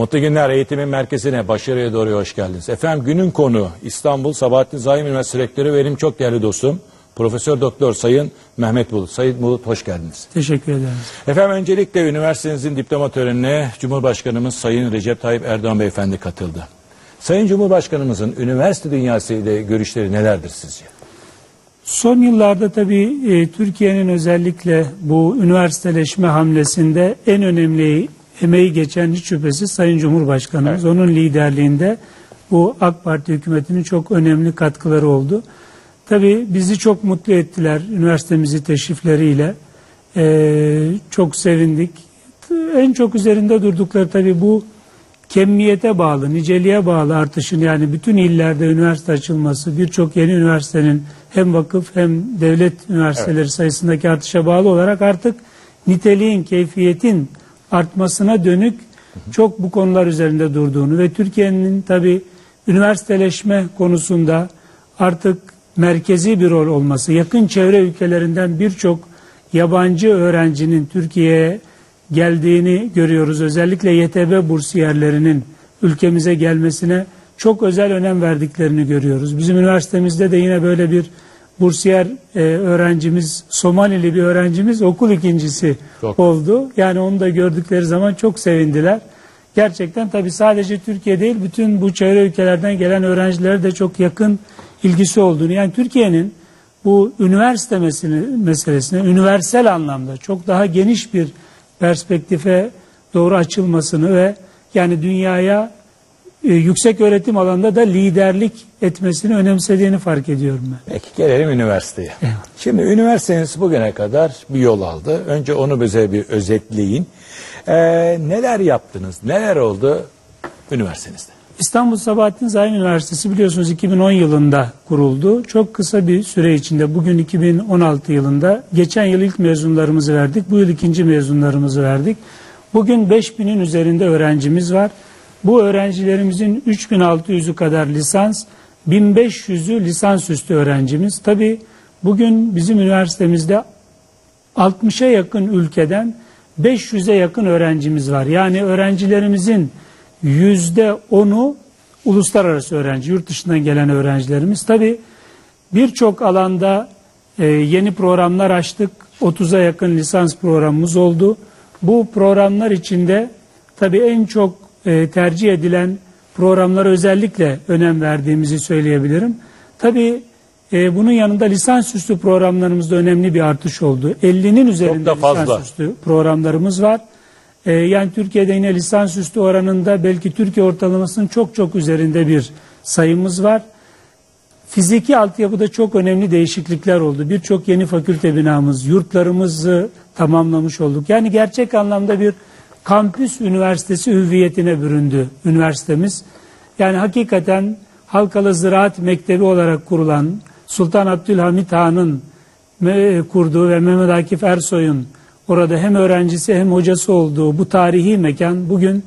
Mutlu günler eğitimin merkezine başarıya doğru hoş geldiniz. Efendim günün konu İstanbul Sabahattin Zaim Üniversitesi Rektörü benim çok değerli dostum Profesör Doktor Sayın Mehmet Bulut. Sayın Bulut hoş geldiniz. Teşekkür ederim. Efendim öncelikle üniversitenizin diploma törenine Cumhurbaşkanımız Sayın Recep Tayyip Erdoğan Beyefendi katıldı. Sayın Cumhurbaşkanımızın üniversite dünyası ile görüşleri nelerdir sizce? Son yıllarda tabii e, Türkiye'nin özellikle bu üniversiteleşme hamlesinde en önemli emeği geçen hiç şüphesiz Sayın Cumhurbaşkanımız. Onun liderliğinde bu AK Parti hükümetinin çok önemli katkıları oldu. Tabii bizi çok mutlu ettiler üniversitemizi teşrifleriyle. E, çok sevindik. En çok üzerinde durdukları tabii bu kemmiyete bağlı, niceliğe bağlı artışın yani bütün illerde üniversite açılması, birçok yeni üniversitenin hem vakıf hem devlet üniversiteleri sayısındaki artışa bağlı olarak artık niteliğin, keyfiyetin artmasına dönük çok bu konular üzerinde durduğunu ve Türkiye'nin tabi üniversiteleşme konusunda artık merkezi bir rol olması, yakın çevre ülkelerinden birçok yabancı öğrencinin Türkiye'ye geldiğini görüyoruz. Özellikle YTB bursiyerlerinin ülkemize gelmesine çok özel önem verdiklerini görüyoruz. Bizim üniversitemizde de yine böyle bir bursiyer e, öğrencimiz, Somalili bir öğrencimiz okul ikincisi Çok. oldu. Yani onu da gördükleri zaman çok sevindiler. Gerçekten tabii sadece Türkiye değil, bütün bu çevre ülkelerden gelen öğrencilere de çok yakın ilgisi olduğunu. Yani Türkiye'nin bu üniversite meselesine, üniversal anlamda çok daha geniş bir perspektife doğru açılmasını ve yani dünyaya e, yüksek öğretim alanında da liderlik etmesini önemsediğini fark ediyorum ben. Peki gelelim üniversiteye. Şimdi üniversiteniz bugüne kadar bir yol aldı. Önce onu bize bir özetleyin. Ee, neler yaptınız, neler oldu üniversitenizde? İstanbul Sabahattin Zaim Üniversitesi biliyorsunuz 2010 yılında kuruldu. Çok kısa bir süre içinde bugün 2016 yılında geçen yıl ilk mezunlarımızı verdik. Bu yıl ikinci mezunlarımızı verdik. Bugün 5000'in üzerinde öğrencimiz var. Bu öğrencilerimizin 3600'ü kadar lisans, 1500'ü lisansüstü öğrencimiz. Tabi bugün bizim üniversitemizde 60'a yakın ülkeden 500'e yakın öğrencimiz var. Yani öğrencilerimizin yüzde onu uluslararası öğrenci, yurt dışından gelen öğrencilerimiz. Tabi birçok alanda e, yeni programlar açtık. 30'a yakın lisans programımız oldu. Bu programlar içinde tabi en çok e, tercih edilen programlara özellikle önem verdiğimizi söyleyebilirim. Tabi e, bunun yanında lisansüstü programlarımızda önemli bir artış oldu. 50'nin üzerinde lisansüstü programlarımız var. Ee, yani Türkiye'de yine lisansüstü oranında belki Türkiye ortalamasının çok çok üzerinde bir sayımız var. Fiziki altyapıda çok önemli değişiklikler oldu. Birçok yeni fakülte binamız, yurtlarımızı tamamlamış olduk. Yani gerçek anlamda bir kampüs üniversitesi hüviyetine büründü üniversitemiz. Yani hakikaten Halkalı Ziraat Mektebi olarak kurulan Sultan Abdülhamit Han'ın me- kurduğu ve Mehmet Akif Ersoy'un orada hem öğrencisi hem hocası olduğu bu tarihi mekan bugün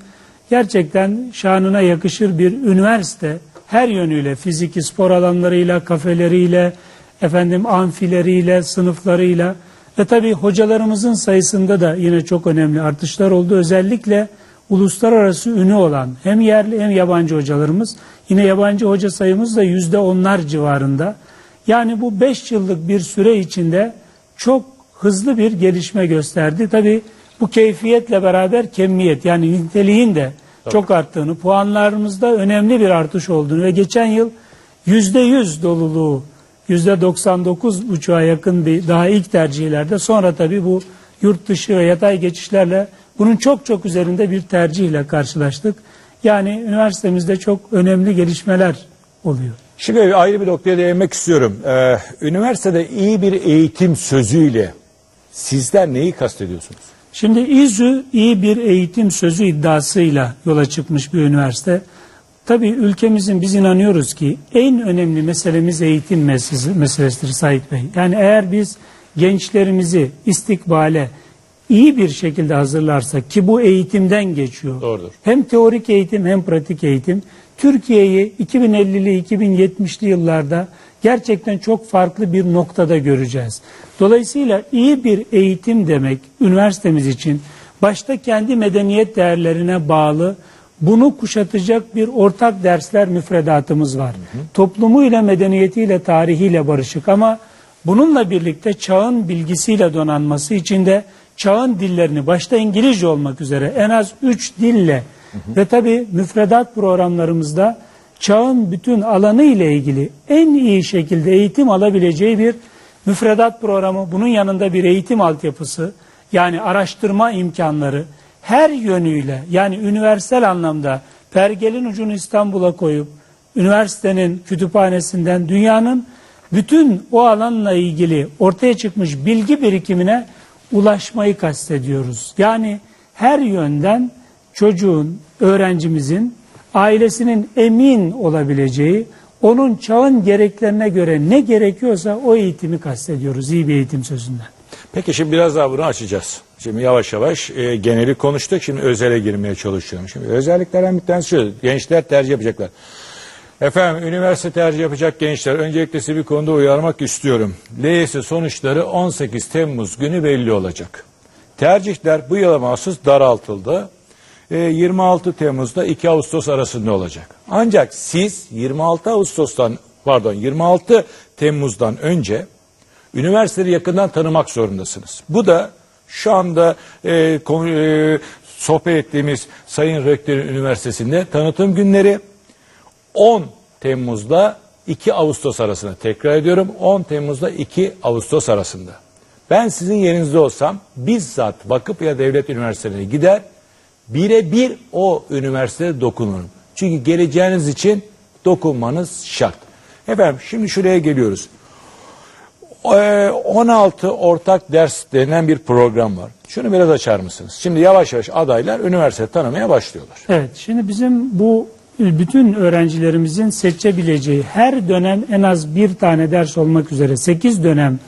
gerçekten şanına yakışır bir üniversite. Her yönüyle fiziki spor alanlarıyla, kafeleriyle, efendim amfileriyle, sınıflarıyla ve tabii hocalarımızın sayısında da yine çok önemli artışlar oldu. Özellikle uluslararası ünü olan hem yerli hem yabancı hocalarımız yine yabancı hoca sayımız da yüzde onlar civarında. Yani bu beş yıllık bir süre içinde çok hızlı bir gelişme gösterdi. Tabi bu keyfiyetle beraber kemmiyet yani niteliğin de çok arttığını, puanlarımızda önemli bir artış olduğunu ve geçen yıl yüzde yüz doluluğu yüzde 99 buçuğa yakın bir daha ilk tercihlerde sonra tabi bu yurt dışı ve yatay geçişlerle bunun çok çok üzerinde bir tercihle karşılaştık. Yani üniversitemizde çok önemli gelişmeler oluyor. Şimdi ayrı bir noktaya değinmek istiyorum. Ee, üniversitede iyi bir eğitim sözüyle sizler neyi kastediyorsunuz? Şimdi İZÜ iyi bir eğitim sözü iddiasıyla yola çıkmış bir üniversite. Tabii ülkemizin biz inanıyoruz ki en önemli meselemiz eğitim meselesi, meselesidir Sait Bey. Yani eğer biz gençlerimizi istikbale iyi bir şekilde hazırlarsak ki bu eğitimden geçiyor. Doğrudur. Hem teorik eğitim hem pratik eğitim. Türkiye'yi 2050'li 2070'li yıllarda gerçekten çok farklı bir noktada göreceğiz. Dolayısıyla iyi bir eğitim demek üniversitemiz için başta kendi medeniyet değerlerine bağlı bunu kuşatacak bir ortak dersler müfredatımız var. Toplumuyla, medeniyetiyle, tarihiyle barışık ama bununla birlikte çağın bilgisiyle donanması için de çağın dillerini başta İngilizce olmak üzere en az 3 dille ve tabi müfredat programlarımızda çağın bütün alanı ile ilgili en iyi şekilde eğitim alabileceği bir müfredat programı, bunun yanında bir eğitim altyapısı, yani araştırma imkanları her yönüyle yani üniversal anlamda pergelin ucunu İstanbul'a koyup üniversitenin kütüphanesinden dünyanın bütün o alanla ilgili ortaya çıkmış bilgi birikimine ulaşmayı kastediyoruz. Yani her yönden çocuğun, öğrencimizin ailesinin emin olabileceği, onun çağın gereklerine göre ne gerekiyorsa o eğitimi kastediyoruz iyi bir eğitim sözünden. Peki şimdi biraz daha bunu açacağız. Şimdi yavaş yavaş e, geneli konuştuk. Şimdi özele girmeye çalışıyorum. Şimdi özelliklerden bir tanesi şu. Gençler tercih yapacaklar. Efendim üniversite tercih yapacak gençler. Öncelikle sizi bir konuda uyarmak istiyorum. LYS sonuçları 18 Temmuz günü belli olacak. Tercihler bu yıla mahsus daraltıldı. E, 26 Temmuz'da 2 Ağustos arasında olacak. Ancak siz 26 Ağustos'tan pardon 26 Temmuz'dan önce üniversiteleri yakından tanımak zorundasınız. Bu da şu anda e, konu- e, sohbet ettiğimiz Sayın Rektörün Üniversitesi'nde tanıtım günleri 10 Temmuz'da 2 Ağustos arasında tekrar ediyorum 10 Temmuz'da 2 Ağustos arasında. Ben sizin yerinizde olsam bizzat vakıf ya devlet üniversitelerine gider birebir o üniversitede dokunurum. Çünkü geleceğiniz için dokunmanız şart. Efendim şimdi şuraya geliyoruz. Ee, 16 ortak ders denilen bir program var. Şunu biraz açar mısınız? Şimdi yavaş yavaş adaylar üniversite tanımaya başlıyorlar. Evet, şimdi bizim bu bütün öğrencilerimizin seçebileceği her dönem en az bir tane ders olmak üzere 8 dönem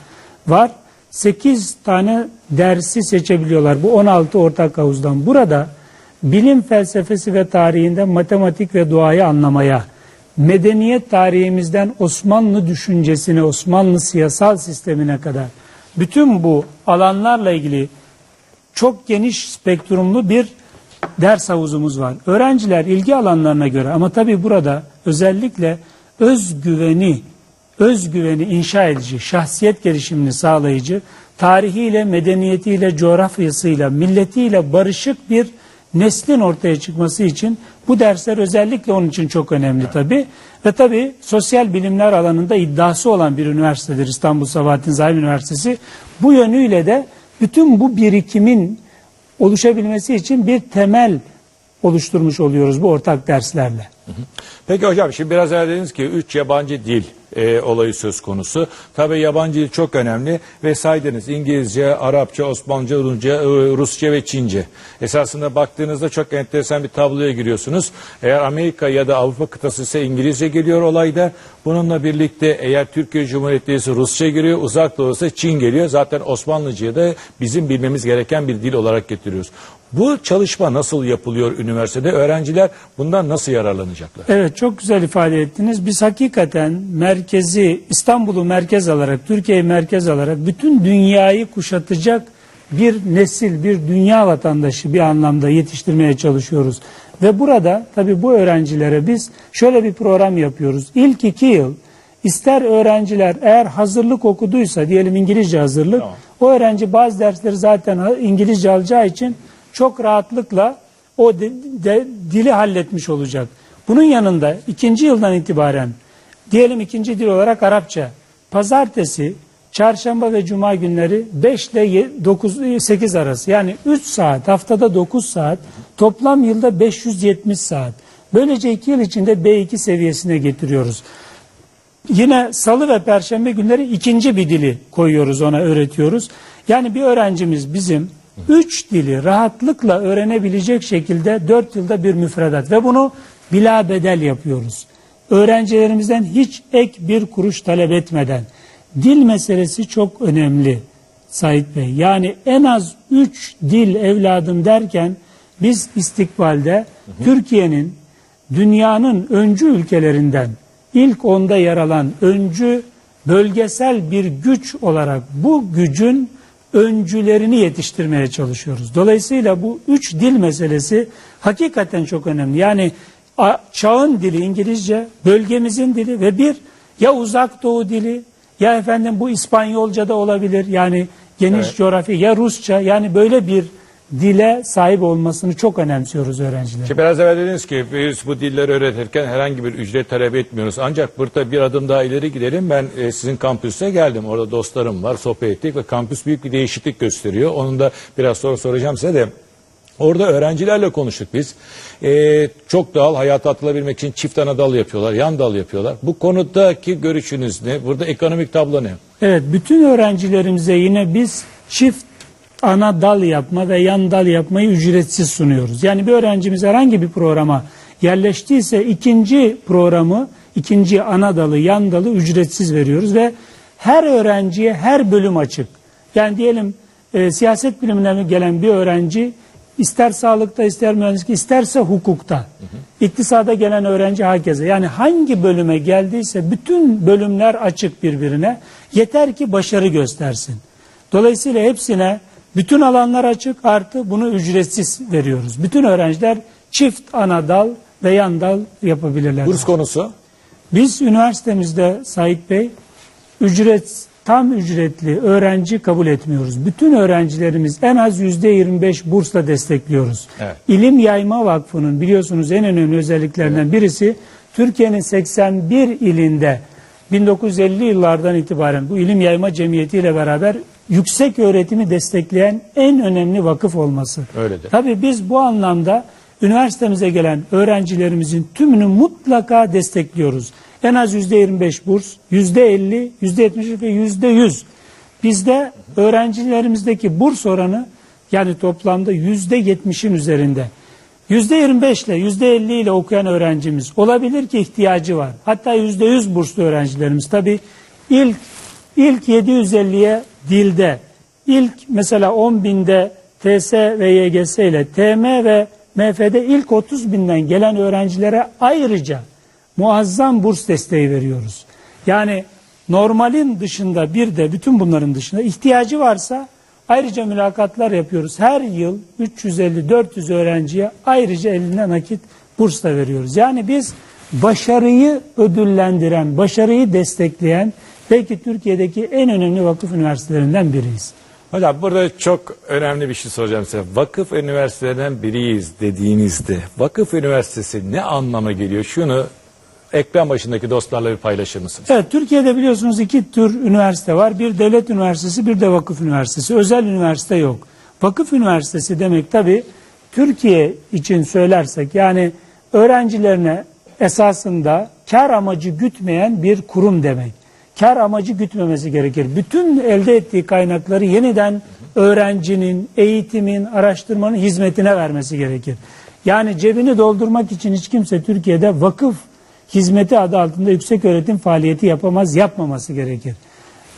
var. 8 tane dersi seçebiliyorlar bu 16 ortak havuzdan. Burada bilim felsefesi ve tarihinde matematik ve doğayı anlamaya, medeniyet tarihimizden Osmanlı düşüncesine, Osmanlı siyasal sistemine kadar bütün bu alanlarla ilgili çok geniş spektrumlu bir ders havuzumuz var. Öğrenciler ilgi alanlarına göre ama tabii burada özellikle özgüveni, özgüveni inşa edici, şahsiyet gelişimini sağlayıcı, tarihiyle, medeniyetiyle, coğrafyasıyla, milletiyle barışık bir neslin ortaya çıkması için bu dersler özellikle onun için çok önemli tabii. Ve tabii sosyal bilimler alanında iddiası olan bir üniversitedir İstanbul Sabahattin Zaim Üniversitesi. Bu yönüyle de bütün bu birikimin oluşabilmesi için bir temel oluşturmuş oluyoruz bu ortak derslerle. Peki hocam şimdi biraz evvel dediniz ki 3 yabancı dil e, olayı söz konusu. Tabii yabancı dil çok önemli ve saydınız İngilizce, Arapça, Osmanlıca, Rumca, e, Rusça ve Çince. Esasında baktığınızda çok enteresan bir tabloya giriyorsunuz. Eğer Amerika ya da Avrupa kıtası ise İngilizce geliyor olayda. Bununla birlikte eğer Türkiye Cumhuriyeti ise Rusça giriyor, uzak doğu ise Çin geliyor. Zaten Osmanlıca'yı da bizim bilmemiz gereken bir dil olarak getiriyoruz. Bu çalışma nasıl yapılıyor üniversitede? Öğrenciler bundan nasıl yararlanacaklar? Evet çok güzel ifade ettiniz. Biz hakikaten merkezi İstanbul'u merkez alarak, Türkiye'yi merkez alarak bütün dünyayı kuşatacak bir nesil, bir dünya vatandaşı bir anlamda yetiştirmeye çalışıyoruz. Ve burada tabii bu öğrencilere biz şöyle bir program yapıyoruz. İlk iki yıl ister öğrenciler eğer hazırlık okuduysa diyelim İngilizce hazırlık Tamam. o öğrenci bazı dersleri zaten İngilizce alacağı için çok rahatlıkla o de- de- dili halletmiş olacak. Bunun yanında ikinci yıldan itibaren diyelim ikinci dil olarak Arapça. Pazartesi, çarşamba ve cuma günleri 5 ile 9 8 arası yani 3 saat haftada 9 saat toplam yılda 570 saat. Böylece 2 yıl içinde B2 seviyesine getiriyoruz. Yine salı ve perşembe günleri ikinci bir dili koyuyoruz ona öğretiyoruz. Yani bir öğrencimiz bizim üç dili rahatlıkla öğrenebilecek şekilde dört yılda bir müfredat ve bunu bila bedel yapıyoruz. Öğrencilerimizden hiç ek bir kuruş talep etmeden. Dil meselesi çok önemli Sait Bey. Yani en az üç dil evladım derken biz istikbalde Türkiye'nin dünyanın öncü ülkelerinden ilk onda yer alan öncü bölgesel bir güç olarak bu gücün öncülerini yetiştirmeye çalışıyoruz. Dolayısıyla bu üç dil meselesi hakikaten çok önemli. Yani çağın dili İngilizce, bölgemizin dili ve bir ya uzak doğu dili ya efendim bu İspanyolca da olabilir. Yani geniş Evet. coğrafya ya Rusça yani böyle bir dile sahip olmasını çok önemsiyoruz öğrenciler. Şimdi biraz evvel dediniz ki biz bu dilleri öğretirken herhangi bir ücret talep etmiyoruz. Ancak burada bir adım daha ileri gidelim. Ben e, sizin kampüse geldim. Orada dostlarım var, sohbet ettik ve kampüs büyük bir değişiklik gösteriyor. Onun da biraz sonra soracağım size de. Orada öğrencilerle konuştuk biz. E, çok doğal hayata atılabilmek için çift ana dal yapıyorlar, yan dal yapıyorlar. Bu konudaki görüşünüz ne? Burada ekonomik tablo ne? Evet, bütün öğrencilerimize yine biz çift ana dal yapma ve yan dal yapmayı ücretsiz sunuyoruz. Yani bir öğrencimiz herhangi bir programa yerleştiyse ikinci programı, ikinci ana dalı, yan dalı ücretsiz veriyoruz ve her öğrenciye her bölüm açık. Yani diyelim e, siyaset bilimlerine gelen bir öğrenci ister sağlıkta, ister mühendislikte, isterse hukukta. İktisada gelen öğrenci herkese. Yani hangi bölüme geldiyse bütün bölümler açık birbirine. Yeter ki başarı göstersin. Dolayısıyla hepsine bütün alanlar açık artı bunu ücretsiz veriyoruz. Bütün öğrenciler çift ana dal ve yan dal yapabilirler. Burs konusu. Biz üniversitemizde Sait Bey ücret tam ücretli öğrenci kabul etmiyoruz. Bütün öğrencilerimiz en az yüzde 25 bursla destekliyoruz. Evet. İlim Yayma Vakfı'nın biliyorsunuz en önemli özelliklerinden birisi Türkiye'nin 81 ilinde 1950 yıllardan itibaren bu ilim yayma cemiyeti ile beraber yüksek öğretimi destekleyen en önemli vakıf olması. Öyledir. Tabii biz bu anlamda üniversitemize gelen öğrencilerimizin tümünü mutlaka destekliyoruz. En az yüzde 25 burs, yüzde 50, yüzde 70 ve yüzde 100. Bizde öğrencilerimizdeki burs oranı yani toplamda yüzde 70'in üzerinde. Yüzde 25 ile yüzde 50 ile okuyan öğrencimiz olabilir ki ihtiyacı var. Hatta yüzde 100 burslu öğrencilerimiz. Tabii ilk ilk 750'ye dilde, ilk mesela 10 binde TS ve YGS ile TM ve MF'de ilk 30 binden gelen öğrencilere ayrıca muazzam burs desteği veriyoruz. Yani normalin dışında bir de bütün bunların dışında ihtiyacı varsa ayrıca mülakatlar yapıyoruz. Her yıl 350-400 öğrenciye ayrıca eline nakit burs da veriyoruz. Yani biz başarıyı ödüllendiren, başarıyı destekleyen belki Türkiye'deki en önemli vakıf üniversitelerinden biriyiz. Hocam burada çok önemli bir şey soracağım size. Vakıf üniversitelerinden biriyiz dediğinizde vakıf üniversitesi ne anlama geliyor? Şunu ekran başındaki dostlarla bir paylaşır mısınız? Evet, Türkiye'de biliyorsunuz iki tür üniversite var. Bir devlet üniversitesi, bir de vakıf üniversitesi. Özel üniversite yok. Vakıf üniversitesi demek tabii Türkiye için söylersek yani öğrencilerine esasında kar amacı gütmeyen bir kurum demek. Kar amacı gütmemesi gerekir. Bütün elde ettiği kaynakları yeniden öğrencinin, eğitimin, araştırmanın hizmetine vermesi gerekir. Yani cebini doldurmak için hiç kimse Türkiye'de vakıf hizmeti adı altında yüksek öğretim faaliyeti yapamaz, yapmaması gerekir.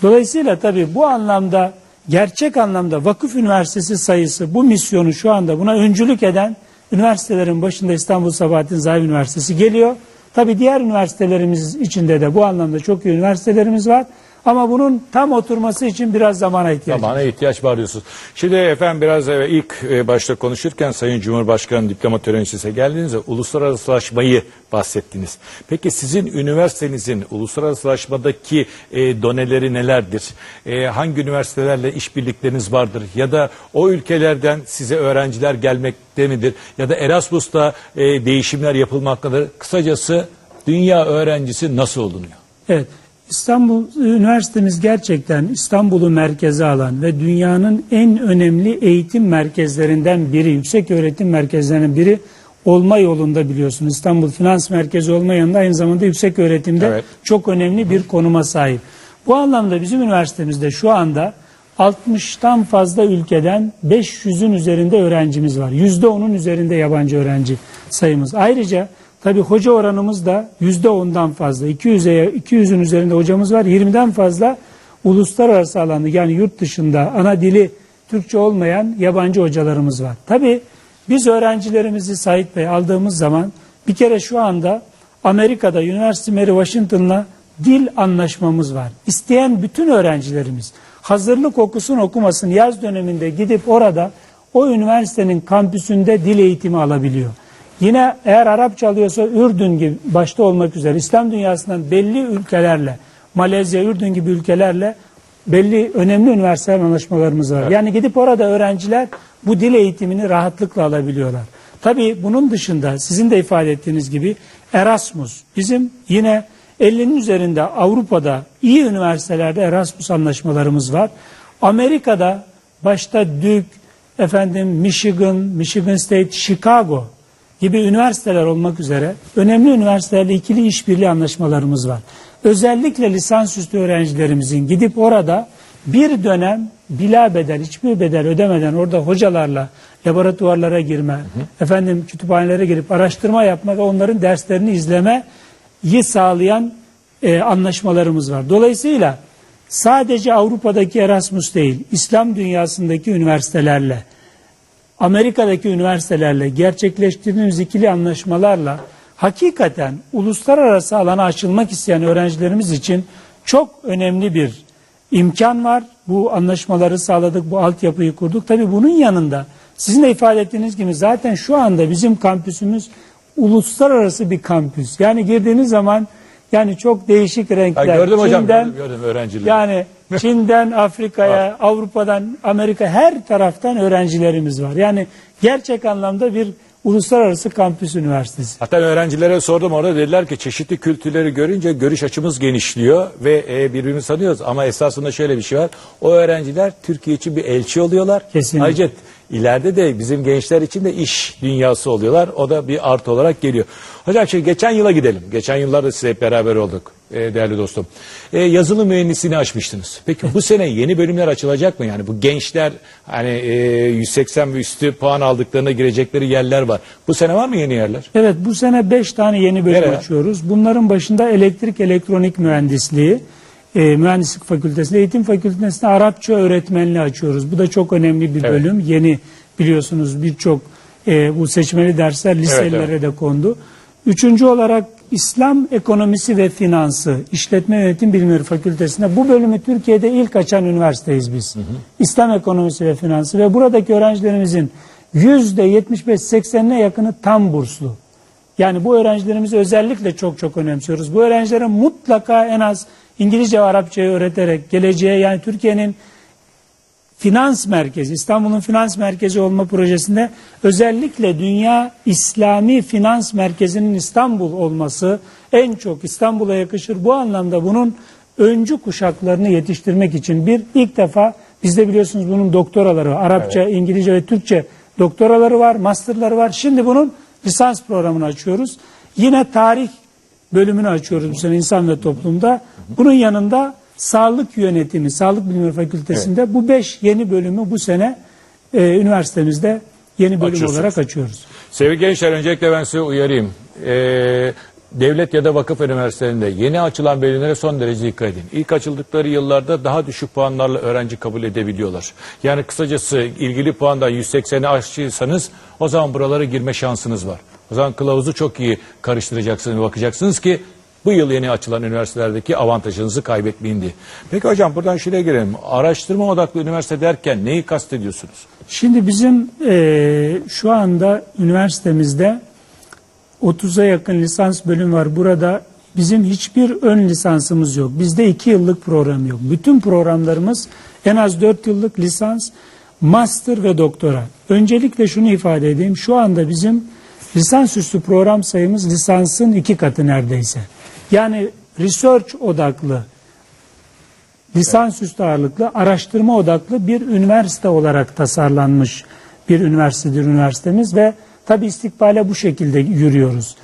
Dolayısıyla tabii bu anlamda gerçek anlamda vakıf üniversitesi sayısı bu misyonu şu anda buna öncülük eden üniversitelerin başında İstanbul Sabahattin Zaim Üniversitesi geliyor. Tabii diğer üniversitelerimiz içinde de bu anlamda çok iyi üniversitelerimiz var. Ama bunun tam oturması için biraz zamana ihtiyaç var. Zamana ihtiyaç var diyorsunuz. Şimdi efendim biraz evvel ilk e, başta konuşurken Sayın Cumhurbaşkanı diploma töreni size geldiğinizde uluslararasılaşmayı bahsettiniz. Peki sizin üniversitenizin uluslararasılaşmadaki e, doneleri nelerdir? E, hangi üniversitelerle işbirlikleriniz vardır? Ya da o ülkelerden size öğrenciler gelmekte midir? Ya da Erasmus'ta e, değişimler yapılmaktadır? Kısacası dünya öğrencisi nasıl olunuyor? Evet. İstanbul Üniversitemiz gerçekten İstanbul'u merkeze alan ve dünyanın en önemli eğitim merkezlerinden biri, yüksek öğretim merkezlerinden biri olma yolunda biliyorsunuz. İstanbul Finans Merkezi olma yanında aynı zamanda yüksek öğretimde Evet. çok önemli bir konuma sahip. Bu anlamda bizim üniversitemizde şu anda 60'tan fazla ülkeden 500'ün üzerinde öğrencimiz var. %10'un üzerinde yabancı öğrenci sayımız. Ayrıca tabii hoca oranımız da %10'dan fazla. 200'e 200'ün üzerinde hocamız var. 20'den fazla uluslararası alanda yani yurt dışında ana dili Türkçe olmayan yabancı hocalarımız var. Tabii biz öğrencilerimizi Sait Bey aldığımız zaman bir kere şu anda Amerika'da University Mary Washington'la dil anlaşmamız var. İsteyen bütün öğrencilerimiz hazırlık okusun okumasın yaz döneminde gidip orada o üniversitenin kampüsünde dil eğitimi alabiliyor. Yine eğer Arapça alıyorsa Ürdün gibi başta olmak üzere İslam dünyasından belli ülkelerle Malezya, Ürdün gibi ülkelerle belli önemli üniversiteler anlaşmalarımız var. Yani gidip orada öğrenciler bu dil eğitimini rahatlıkla alabiliyorlar. Tabii bunun dışında sizin de ifade ettiğiniz gibi Erasmus bizim yine 50'nin üzerinde Avrupa'da iyi üniversitelerde Erasmus anlaşmalarımız var. Amerika'da başta Duke, efendim Michigan, Michigan State, Chicago gibi üniversiteler olmak üzere önemli üniversitelerle ikili işbirliği anlaşmalarımız var. Özellikle lisansüstü öğrencilerimizin gidip orada bir dönem bila bedel, hiçbir bedel ödemeden orada hocalarla laboratuvarlara girme, efendim kütüphanelere girip araştırma yapma ve onların derslerini izlemeyi sağlayan e, anlaşmalarımız var. Dolayısıyla sadece Avrupa'daki Erasmus değil, İslam dünyasındaki üniversitelerle, Amerika'daki üniversitelerle gerçekleştirdiğimiz ikili anlaşmalarla hakikaten uluslararası alana açılmak isteyen öğrencilerimiz için çok önemli bir imkan var. Bu anlaşmaları sağladık, bu altyapıyı kurduk. Tabii bunun yanında sizin de ifade ettiğiniz gibi zaten şu anda bizim kampüsümüz uluslararası bir kampüs. Yani girdiğiniz zaman yani çok değişik renkler. gördüm hocam, Çin'den- gördüm, gördüm öğrencileri. yani Çin'den Afrika'ya, Avrupa'dan Amerika her taraftan öğrencilerimiz var. Yani gerçek anlamda bir uluslararası kampüs üniversitesi. Hatta öğrencilere sordum orada dediler ki çeşitli kültürleri görünce görüş açımız genişliyor ve e, birbirimizi sanıyoruz. Ama esasında şöyle bir şey var. O öğrenciler Türkiye için bir elçi oluyorlar. Kesinlikle. Ayrıca ileride de bizim gençler için de iş dünyası oluyorlar. O da bir artı olarak geliyor. Hocam şimdi geçen yıla gidelim. Geçen yıllarda siz hep beraber olduk e, değerli dostum. E, yazılım mühendisliğini açmıştınız. Peki bu sene yeni bölümler açılacak mı? Yani bu gençler hani e, 180 ve üstü puan aldıklarına girecekleri yerler var. Bu sene var mı yeni yerler? Evet bu sene 5 tane yeni bölüm Nereye? açıyoruz. Bunların başında elektrik elektronik mühendisliği, e, mühendislik fakültesinde, eğitim fakültesinde Arapça öğretmenliği açıyoruz. Bu da çok önemli bir Evet. bölüm. Yeni biliyorsunuz birçok e, bu seçmeli dersler liselere evet. de kondu. Üçüncü olarak İslam ekonomisi ve finansı, işletme yönetim bilimleri fakültesinde bu bölümü Türkiye'de ilk açan üniversiteyiz biz. İslam ekonomisi ve finansı ve buradaki öğrencilerimizin yüzde 75-80'ine yakını tam burslu. Yani bu öğrencilerimizi özellikle çok çok önemsiyoruz. Bu öğrencilere mutlaka en az İngilizce ve Arapçayı öğreterek geleceğe yani Türkiye'nin finans merkezi, İstanbul'un finans merkezi olma projesinde özellikle dünya İslami finans merkezinin İstanbul olması en çok İstanbul'a yakışır. Bu anlamda bunun öncü kuşaklarını yetiştirmek için bir ilk defa bizde biliyorsunuz bunun doktoraları var. Arapça, İngilizce ve Türkçe doktoraları var, masterları var. Şimdi bunun lisans programını açıyoruz. Yine tarih bölümünü açıyoruz bu sene insan ve toplumda. Bunun yanında sağlık yönetimi, sağlık bilimleri fakültesinde bu beş yeni bölümü bu sene e, üniversitemizde yeni bölüm Açıyorsunuz. olarak açıyoruz. Sevgili gençler öncelikle ben size uyarayım. Ee, devlet ya da vakıf üniversitelerinde yeni açılan bölümlere son derece dikkat edin. İlk açıldıkları yıllarda daha düşük puanlarla öğrenci kabul edebiliyorlar. Yani kısacası ilgili puandan 180'i aşçıysanız o zaman buralara girme şansınız var. O zaman kılavuzu çok iyi karıştıracaksınız ve bakacaksınız ki bu yıl yeni açılan üniversitelerdeki avantajınızı kaybetmeyin diye. Peki hocam buradan şuraya gelelim. Araştırma odaklı üniversite derken neyi kastediyorsunuz? Şimdi bizim e, şu anda üniversitemizde 30'a yakın lisans bölüm var. Burada bizim hiçbir ön lisansımız yok. Bizde 2 yıllık program yok. Bütün programlarımız en az 4 yıllık lisans, master ve doktora. Öncelikle şunu ifade edeyim. Şu anda bizim lisansüstü program sayımız lisansın iki katı neredeyse. Yani research odaklı, lisansüstü ağırlıklı, araştırma odaklı bir üniversite olarak tasarlanmış bir üniversitedir üniversitemiz ve tabi istikbale bu şekilde yürüyoruz.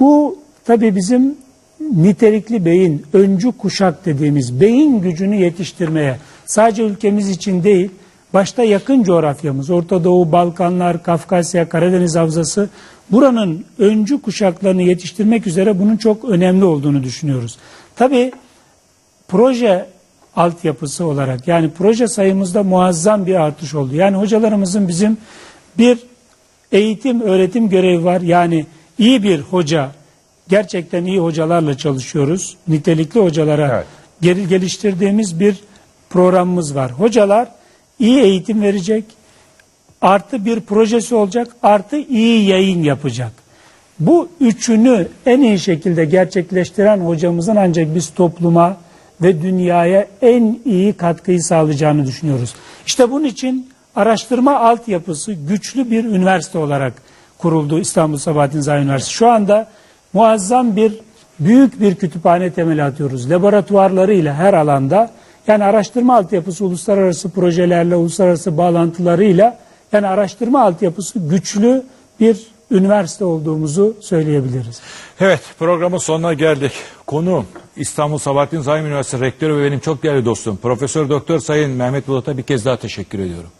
Bu tabi bizim nitelikli beyin, öncü kuşak dediğimiz beyin gücünü yetiştirmeye sadece ülkemiz için değil, başta yakın coğrafyamız, Orta Doğu, Balkanlar, Kafkasya, Karadeniz Havzası buranın öncü kuşaklarını yetiştirmek üzere bunun çok önemli olduğunu düşünüyoruz. Tabi proje altyapısı olarak yani proje sayımızda muazzam bir artış oldu. Yani hocalarımızın bizim bir eğitim öğretim görevi var. Yani iyi bir hoca gerçekten iyi hocalarla çalışıyoruz. Nitelikli hocalara Evet. geliştirdiğimiz bir programımız var. Hocalar iyi eğitim verecek, artı bir projesi olacak, artı iyi yayın yapacak. Bu üçünü en iyi şekilde gerçekleştiren hocamızın ancak biz topluma ve dünyaya en iyi katkıyı sağlayacağını düşünüyoruz. İşte bunun için araştırma altyapısı güçlü bir üniversite olarak kuruldu İstanbul Sabahattin Zahi Üniversitesi. Şu anda muazzam bir büyük bir kütüphane temeli atıyoruz. Laboratuvarlarıyla her alanda yani araştırma altyapısı uluslararası projelerle, uluslararası bağlantılarıyla yani araştırma altyapısı güçlü bir üniversite olduğumuzu söyleyebiliriz. Evet programın sonuna geldik. Konu İstanbul Sabahattin Zaim Üniversitesi Rektörü ve benim çok değerli dostum Profesör Doktor Sayın Mehmet Bulat'a bir kez daha teşekkür ediyorum.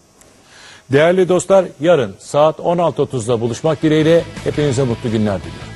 Değerli dostlar yarın saat 16.30'da buluşmak dileğiyle hepinize mutlu günler diliyorum.